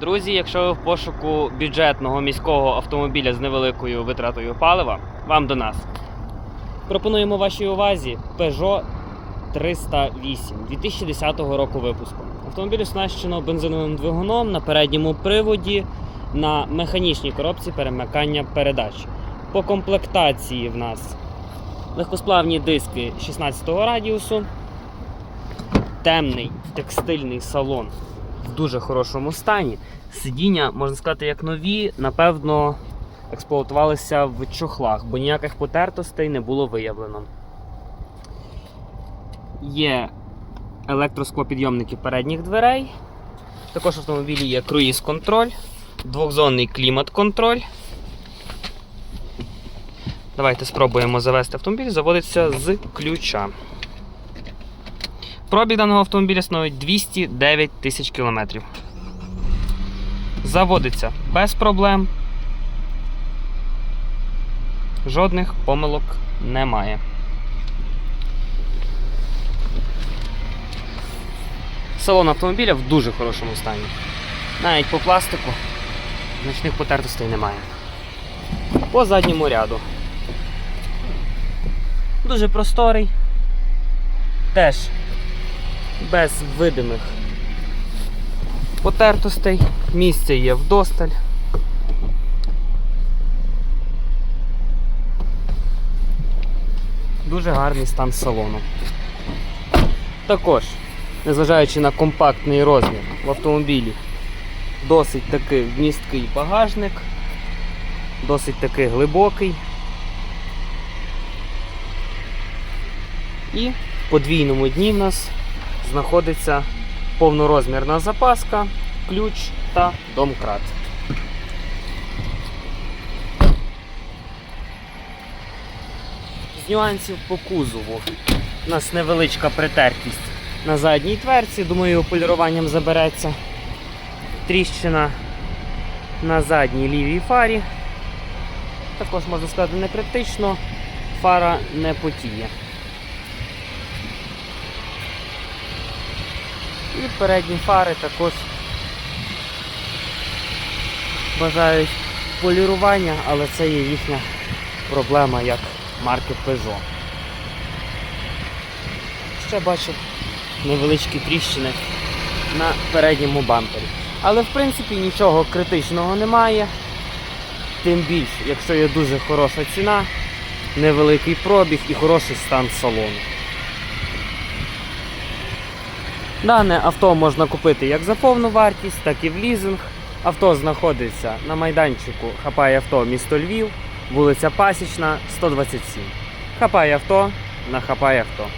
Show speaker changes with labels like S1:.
S1: Друзі, якщо ви в пошуку бюджетного міського автомобіля з невеликою витратою палива, вам до нас. Пропонуємо вашій увазі Peugeot 308 2010 року випуску. Автомобіль оснащено бензиновим двигуном на передньому приводі на механічній коробці перемикання передач. По комплектації в нас легкосплавні диски 16 радіусу, темний текстильний салон в дуже хорошому стані. Сидіння, можна сказати, як нові, напевно, експлуатувалися в чохлах, бо ніяких потертостей не було виявлено. Є електросклопідйомники передніх дверей. Також в автомобілі є круїз-контроль, двохзонний клімат-контроль. Давайте спробуємо завести автомобіль. Заводиться з ключа. Пробіг даного автомобіля становить 209 тисяч кілометрів. Заводиться без проблем. Жодних помилок немає. Салон автомобіля в дуже хорошому стані. Навіть по пластику значних потертостей немає. По задньому ряду. Дуже просторий. Теж без видимих потертостей. Місце є вдосталь. Дуже гарний стан салону. Також, незважаючи на компактний розмір в автомобілі, досить таки вмісткий багажник, досить таки глибокий. І в подвійному дні в нас знаходиться повнорозмірна запаска, ключ та домкрат. З нюансів по кузову. У нас невеличка притертість на задній тверці, думаю, поліруванням забереться. Тріщина на задній лівій фарі. Також можна сказати не критично, фара не потіє. І передні фари також бажають полірування, але це є їхня проблема як марки Peugeot. Ще бачу невеличкі тріщини на передньому бампері. Але в принципі нічого критичного немає. Тим більше, якщо є дуже хороша ціна, невеликий пробіг і хороший стан салону. Дане авто можна купити як за повну вартість, так і в лізинг. Авто знаходиться на майданчику Хапає авто місто Львів, вулиця Пасічна, 127. Хапає авто на Хапає авто.